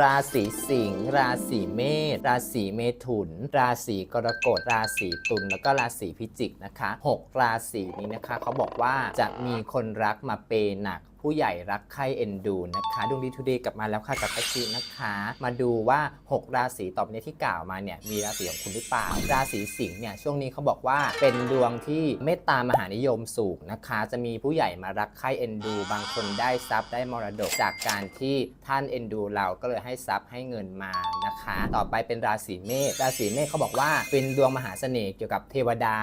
ราศีสิงห์ราศีเมษราศีเมถุน ราศีกรกฎราศีตุลแล้วก็ราศีพิจิกนะคะ 6 ราศีนี้นะคะเขาบอกว่าจะมีคนรักมาเปย์หนัก ผู้ใหญ่รักใคร่เอ็นดูนะคะดวงดีทูดย์กลับมาแล้วค่ะกับตะชีนะคะ มาดูว่า 6 ราศีต่อไปนี้ที่กล่าวมาเนี่ยมีราศีของคุณหรือเปล่า ราศีสิงห์เนี่ยช่วงนี้เขาบอกว่าเป็นดวงที่เมตตามหานิยมสูงนะคะ จะมีผู้ใหญ่มารักใคร่เอ็นดู บางคนได้ทรัพย์ได้มรดกจากการที่ท่านเอ็นดูเราก็เลยให้ทรัพย์ให้เงินมานะคะ ต่อไปเป็นราศีเมษราศีเมษเขาบอกว่าเป็นดวงมหาเสน่ห์เกี่ยวกับเทวดา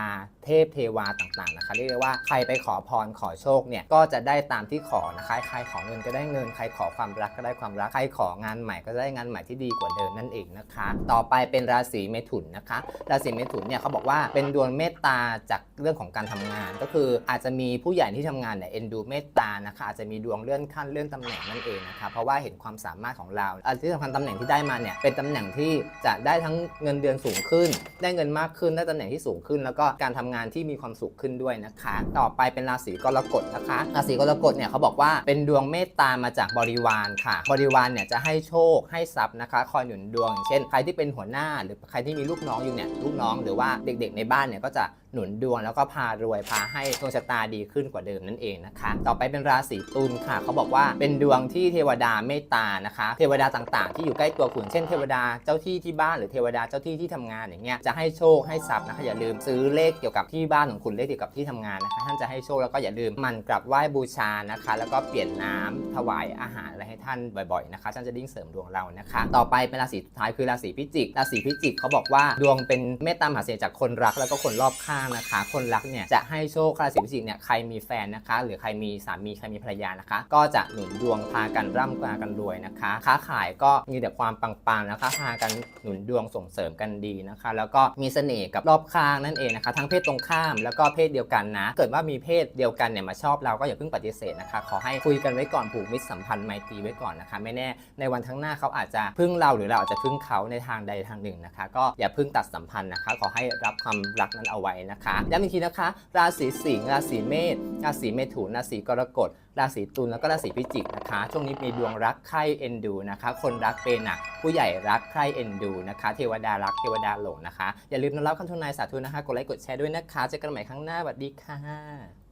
เทพเทวาต่างๆนะคะเรียกได้ว่าใครไปขอพรขอโชคเนี่ยก็จะได้ตามที่ขอนะคะใครขอเงินก็ได้เงิน ใครขอความรักก็ได้ความรัก ใครของานใหม่ก็ได้งานใหม่ที่ดีกว่าเดิมนั่นเองนะคะ ต่อไปเป็นราศีเมถุนนะคะ ราศีเมถุนเนี่ยเขาบอกว่าเป็นดวงเมตตาจากเรื่องของการทำงาน ก็คืออาจจะมีผู้ใหญ่ที่ทำงานเนี่ยเอ็นดูเมตตานะคะอาจจะมีดวงเลื่อนขั้นเลื่อนตำแหน่งนั่นเองนะคะ เพราะว่าเห็นความสามารถของเราอันที่สำคัญตำแหน่งที่ได้มาเนี่ยเป็นตำแหน่งที่จะได้ทั้งเงินเดือนสูงขึ้น ได้เงินมากขึ้นได้ตำแหน่งที่สูงขึ้น แล้วก็การทำงานที่มีความสุขขึ้นด้วยนะคะ ต่อไปเป็นราศีกรกฎนะคะ ราศีกรกฎเนี่ยเขาบอกว่าเป็นดวงเมตตามาจากบริวารค่ะ บริวารเนี่ยจะให้โชคให้ทรัพย์นะคะ คอยหนุนดวงเช่นใครที่เป็นหัวหน้า หรือใครที่มีลูกน้องอยู่เนี่ยลูกน้องหรือว่าเด็กๆ ในบ้านเนี่ยก็จะหนุนดวงแล้วก็พารวยพาให้ดวงชะตาดีขึ้นกว่าเดิมนั่นเองนะคะ ต่อไปเป็นราศีตุลค่ะ เขาบอกว่าเป็นดวงที่เทวดาเมตตานะคะ เทวดาต่างๆ ที่อยู่ใกล้ตัวคุณเช่นเทวดาเจ้าที่ที่บ้านหรือเทวดาเจ้าที่ที่ทำงานอย่างเงี้ยจะให้โชคให้ทรัพย์นะคะอย่าลืมซื้อเลขเกี่ยวกับที่บ้านของคุณเลขเกี่ยวกับที่ทำงานนะคะ ท่านจะให้โชคแล้วก็อย่าลืมมันกลับไหว้บูชานะคะแล้วก็เปลี่ยนน้ำถวายอาหารอะไรให้ท่านบ่อยๆนะคะท่านจะยิ่งเสริมดวงเรานะคะ ต่อไปเป็นราศีสุดท้ายคือราศีพิจิก ราศีพิจิกเขาบอกว่าดวงเป็นเมตตามหาเสน่ห์จากคนรักแล้วก็คนรอบข้างนะคะ คนรักเนี่ยจะให้โชคราศีพิจิกเนี่ยใครมีแฟนนะคะ หรือใครมีสามีใครมีภรรยานะคะ ก็จะหนุนดวงพากันร่ำพากันรวยนะคะ ค้าขายก็มีแต่ความปังๆนะคะพากันหนุนดวงส่งเสริมกันดีนะคะ แล้วก็มีเสน่ห์กับรอบข้างนั่นเองนะคะ ทั้งเพศตรงข้ามแล้วก็เพศเดียวกันนะ เกิดว่ามีเพศเดียวกันเนี่ยมาชอบเราก็อย่าเพิ่งปฏิเสธนะคะขอให้คุยกันไว้ก่อนผูกมิตรสัมพันธ์ไมตรีไว้ก่อนนะคะ ไม่แน่ในวันข้างหน้าเขาอาจจะพึ่งเราหรือเราอาจจะพึ่งเขาในทางใดทางหนึ่งนะคะ ก็อย่าพิ่งตัดสัมพันธ์นะคะ ขอให้รับความรักนั้นเอาไว้นะคะย้ำอีกทีนะคะ ราศีสิงห์ราศีเมษราศีเมถุนราศีกรกฎราศีตุลแล้วก็ราศีพิจิกนะคะ ช่วงนี้มีดวงรักใคร่เอ็นดูนะคะ คนรักเป็นหนักผู้ใหญ่รักใคร่เอ็นดูนะคะ เทวดารักเทวดาหลงนะคะ อย่าลืมนำรับคำทนายสาธุนะคะ กดไลค์กดแชร์ด้วยนะคะ เจอกันใหม่ครั้งหน้าสวัสดีค่ะ